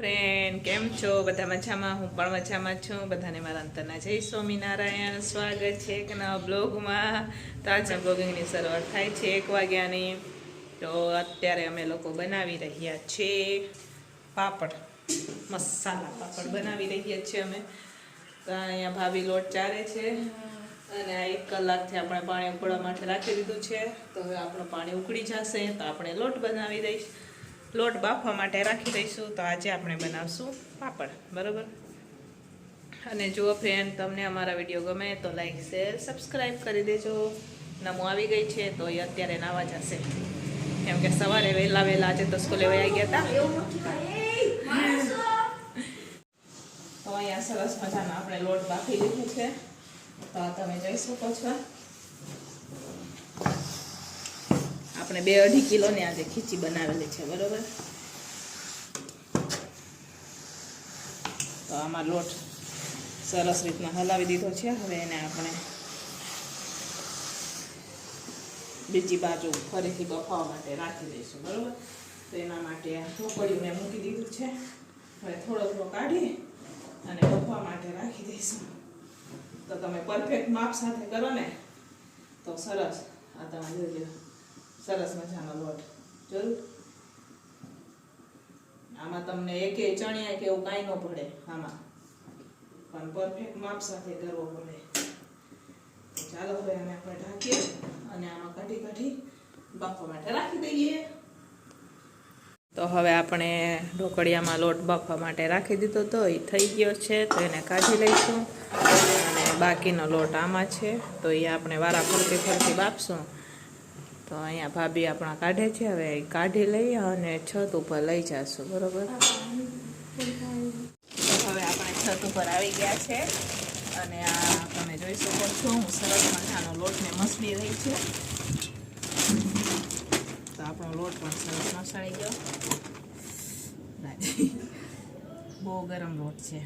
Friend કેમ છો? બધા મજામાં? હું પણ મજામાં છું. બધાને મારા અંતરના જય સ્વામિનારાયણ. સ્વાગત છે એક નવા બ્લોગમાં. તો આજે બ્લોગિંગની શરૂઆત થાય છે એક વાગ્યાની. તો અત્યારે અમે લોકો બનાવી રહ્યા છીએ પાપડ. મસાલા પાપડ બનાવી રહ્યા છીએ અમે. તો અહીંયા ભાભી લોટ ચારે છે. અને આ એક કલાકથી આપણે પાણી ઉકળવા માટે રાખી દીધું છે. તો હવે આપણું પાણી ઉકળી જશે. તો આપણે લોટ બનાવી દઈશ. લોટ બાફવા માટે રાખી દઈશું તો આજે આપણે બનાવશું પાપડ, બરાબર? અને જુઓ ફ્રેન્ડ તમને અમારા વીડિયો ગમે તો લાઈક શેર સબસ્ક્રાઈબ કરી દેજો. નમો આવી ગઈ છે તો એ અત્યારે નાવા જશે કેમ કે સવારે વહેલા વહેલા આજે તો સ્કૂલે વયા ગયા હતા તો અહીંયા સરસ મજાનો આપણે લોટ બાફી લીધું છે. તો આ તમે જોઈ શકો છો. આપણે બે અઢી કિલોની આજે ખીચી બનાવેલી છે, બરોબર? તો આમાં લોટ સરસ રીતના હલાવી દીધો છે. હવે એને આપણે બીજી બાજુ ફરીથી બફાવા માટે રાખી દઈશું, બરાબર? તો એના માટે આ ઢોકળીયું મેં મૂકી દીધું છે. હવે થોડો થોડો કાઢી અને બફવા માટે રાખી દઈશું. તો તમે પરફેક્ટ માપ સાથે કરો ને, તો સરસ. આ તમે જોજો. સરસ મજાનો લોટ. જોયું? આમાં તમને એકે ચણિયા કે એવું કાંઈ ન પડે આમાં. પણ પરફેક્ટ માપ સાથે કરવો પડે. ચાલો હવે અમે આપણે ઢાંકીએ અને આમાં કાઢી કાઢી બાફવા માટે રાખી દઈએ. તો હવે આપણે ઢોકળિયામાં લોટ બાફવા માટે રાખી દીધો તો એ થઈ ગયો છે, તો એને કાઢી લઈશું. અને બાકીનો લોટ આમાં છે, તો એ આપણે વારા ફરતી ફરતી બાફશું. તો અહીંયા ભાભી આપણા કાઢે છે. હવે કાઢી લઈ અને છત ઉપર લઈ જશું, બરોબર? હવે આપણે છત ઉપર આવી ગયા છે. અને આ તમે જોઈ શકો છો, હું સરસ મજાનો લોટને મસળી રહી છે. તો આપણો લોટ પણ સરસ મસાળી ગયો. બહુ ગરમ લોટ છે.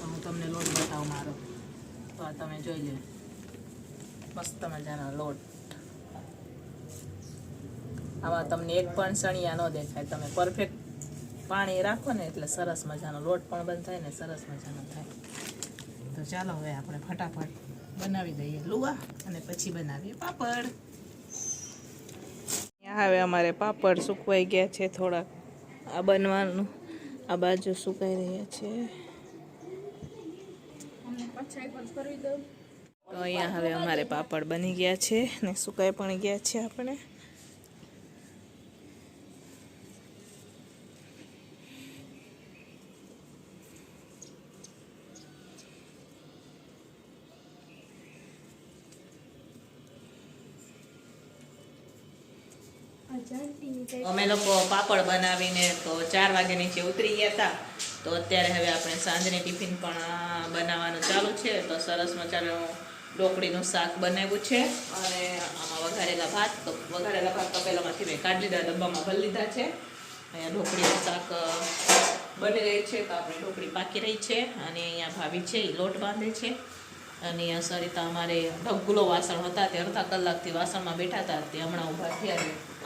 હું તમને લોટ બતાવું મારો. આ તમે જોઈ લો મસ્ત મજાનો લોટ. આમાં તમને એક પણ સણિયા ન દેખાય. તમે પરફેક્ટ પાણી રાખો ને એટલે સરસ મજાનો લોટ પણ બંધ થાય ને સરસ મજાનો થાય. તો ચાલો હવે આપણે ફટાફટ બનાવી દઈએ લુવા અને પછી બનાવીએ પાપડ. હવે અમારે પાપડ સુકવાઈ ગયા છે થોડાક. આ બનવાનું, આ બાજુ સુકાઈ રહ્યા છે. તો અહીંયા હવે અમારે પાપડ બની ગયા છે ને સુકાઈ પણ ગયા છે આપણે. અમે લોકો પાપડ બનાવીને તો ચાર વાગે નીચે ઉતરી ગયા હતા. તો અત્યારે હવે આપણે સાંજની ટિફિન પણ બનાવવાનું ચાલુ છે. તો સરસ મજાનું ઢોકળીનું શાક બનાવ્યું છે. અને આમાં વઘારેલા ભાત, તો વઘારેલા ભાત તપેલામાંથી મેં કાઢી લીધા ડબ્બામાં ભરી લીધા છે. અહીંયા ઢોકળીનું શાક બની રહી છે. તો આપણે ઢોકળી પાકી રહી છે અને અહીંયા ભાભી છે એ લોટ બાંધે છે. અને અહીંયા સરિતા અમારે ઢગલો વાસણ હતા તે અડધા કલાકથી વાસણમાં બેઠા હતા. તે હમણાં ઊભા થયા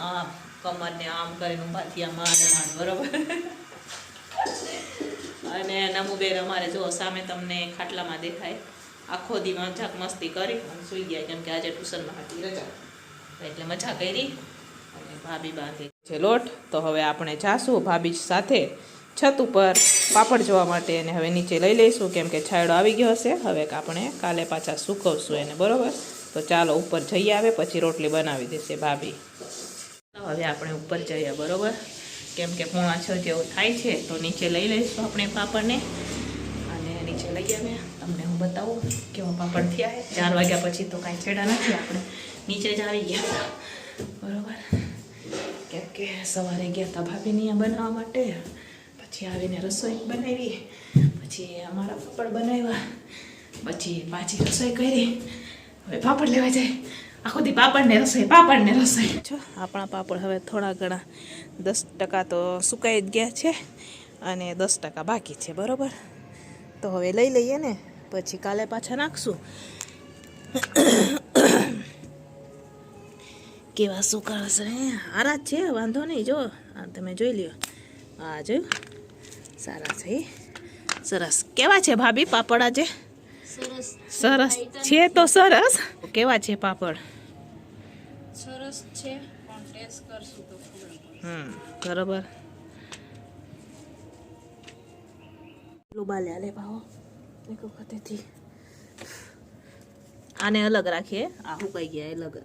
આમ, કમરને આમ કરીને ઊભા થયા, માંડ માંડ, બરોબર. અને નમુબેન અમારે જો સામે તમને ખાટલામાં દેખાય. આખો દી મજાક મસ્તી કરી. અને સૂઈ ગયા કેમ કે આજે ટ્યુશનમાં હતી રજા. એટલે મજા કરી. અને ભાભી બાંધી છે લોટ. તો હવે આપણે જાશું ભાભી સાથે છત ઉપર પાપડ જોવા માટે એને હવે નીચે લઈ લઈશું કેમ કે છાંયડો આવી ગયો હશે. હવે આપણે કાલે પાછા સૂકવશું એને, બરોબર? તો ચાલો ઉપર જઈ આવે, પછી રોટલી બનાવી દેશે ભાભી. હવે આપણે ઉપર જઈએ, બરોબર? કેમ કે પોણા છ જેવું થાય છે, તો નીચે લઈ લઈશું આપણે પાપડને. અને નીચે લઈ આવે તમને હું બતાવું કેવા પાપડ થયા ચાર વાગ્યા પછી તો કાંઈ છેડા નથી, આપણે નીચે જ આવી ગયા હતા. બરોબર? કેમ કે સવારે ગયા હતા ભાભીને અહીંયા બનાવવા માટે. પછી આવીને રસોઈ બનાવી. પછી અમારા પાપડ બનાવ્યા. પછી પાછી રસોઈ કરી. હવે પાપડ લેવા જાય. આખો દી પાપડ રસોઈ, પાપડને રસોઈ. જો, આપણા પાપડ હવે થોડા ઘણા દસ ટકા તો સુકાઈ જ ગયા છે અને દસ ટકા બાકી છે, બરાબર? તો હવે લઈ લઈએ ને, પછી કાલે પાછા નાખશું. કેવા સુકા હશે જ છે, વાંધો નહીં, જો તમે જોઈ લ્યો. હા જોયું? સારા છે સરસ. કેવા છે ભાભી પાપડ આજે? સરસ સરસ છે તો સરસ. કેવા છે પાપડ? સરસ છે. પણ ટેસ્ટ કરશું તો હમ બરોબર. લુબાલ્યા લે લે ભાવો એક વખતેથી આને અલગ રાખીએ. આ હુકાઈ ગયા અલગ